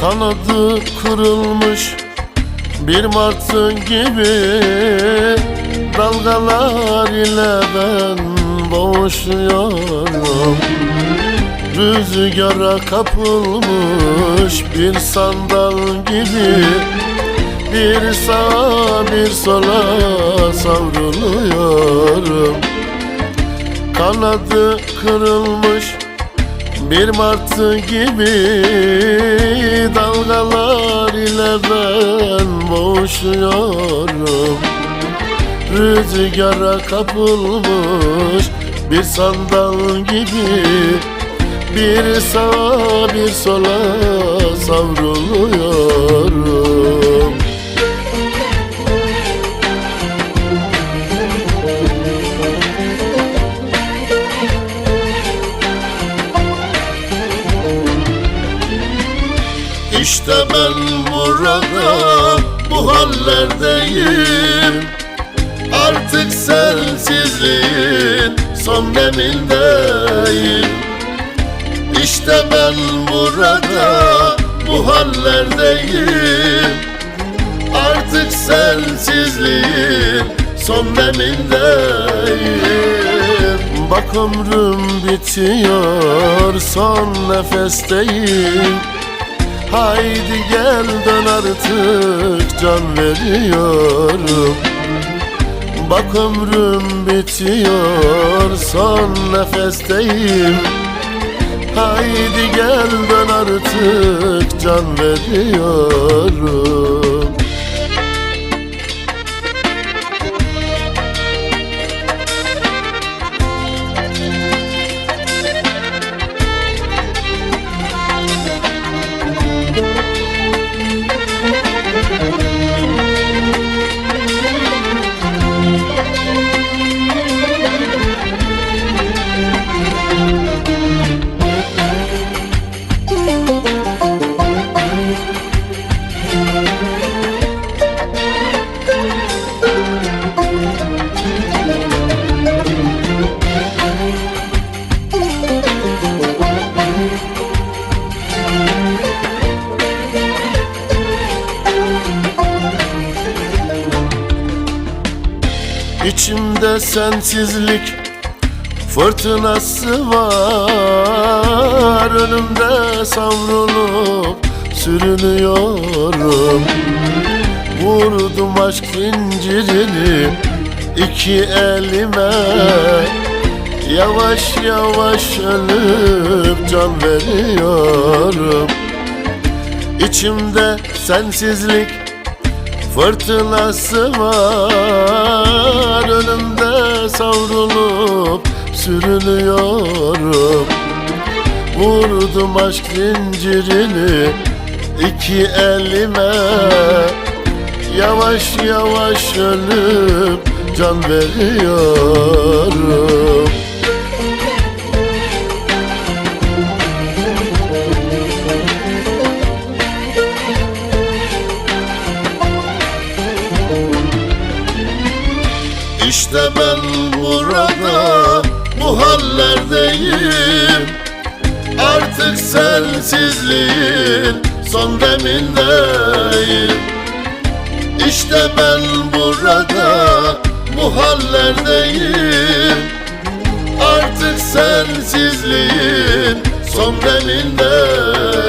Kanadı kırılmış bir martı gibi. Dalgalar ile ben boğuşuyorum. Rüzgara kapılmış bir sandal gibi. Bir sağa bir sola savruluyorum. Kanadı kırılmış bir martı gibi. Dalgalar ile ben boğuşuyorum. Rüzgara kapılmış bir sandal gibi Bir sağa bir sola savruluyorum. İşte ben burada bu hallerdeyim. Artık sensizliğin son demindeyim İşte ben burada bu hallerdeyim. Artık sensizliğin son demindeyim. Bak ömrüm bitiyor son nefesteyim. Haydi gel dön artık can veriyorum. Bak ömrüm bitiyor son nefesteyim Haydi gel dön artık can veriyorum İçimde sensizlik fırtınası var. Önümde savrulup sürünüyorum. Vurdum aşk zincirini iki elime Yavaş yavaş ölüp can veriyorum. İçimde sensizlik Fırtınası var. Önümde savrulup sürünüyorum. Vurdum aşk zincirini iki elime. Yavaş yavaş ölüp can veriyorum. İşte ben burada bu hallerdeyim. Artık sensizliğin son demindeyim. İşte ben burada bu hallerdeyim Artık sensizliğin son demindeyim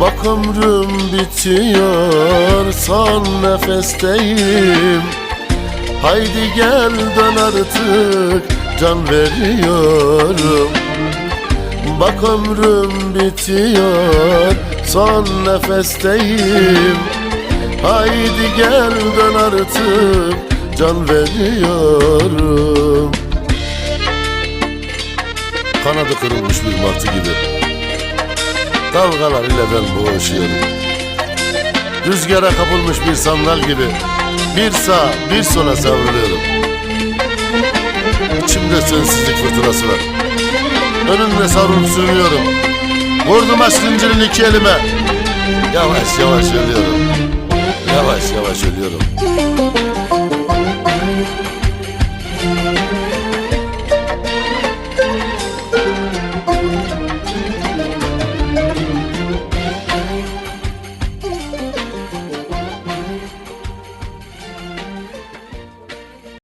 Bak ömrüm bitiyor son nefesteyim. Haydi gel dön artık can veriyorum. Bak ömrüm bitiyor son nefesteyim. Haydi gel dön artık can veriyorum. Kanadı kırılmış bir martı gibi. Dalgalar ile ben boğuşuyorum. Rüzgara kapılmış bir sandal gibi. Bir sağ bir sola savruluyorum. İçimde sensizlik fırtınası var. Önümde savrulup sürünüyorum. Vurdum aşk zincirini iki elime. Yavaş yavaş ölüyorum. Yavaş yavaş ölüyorum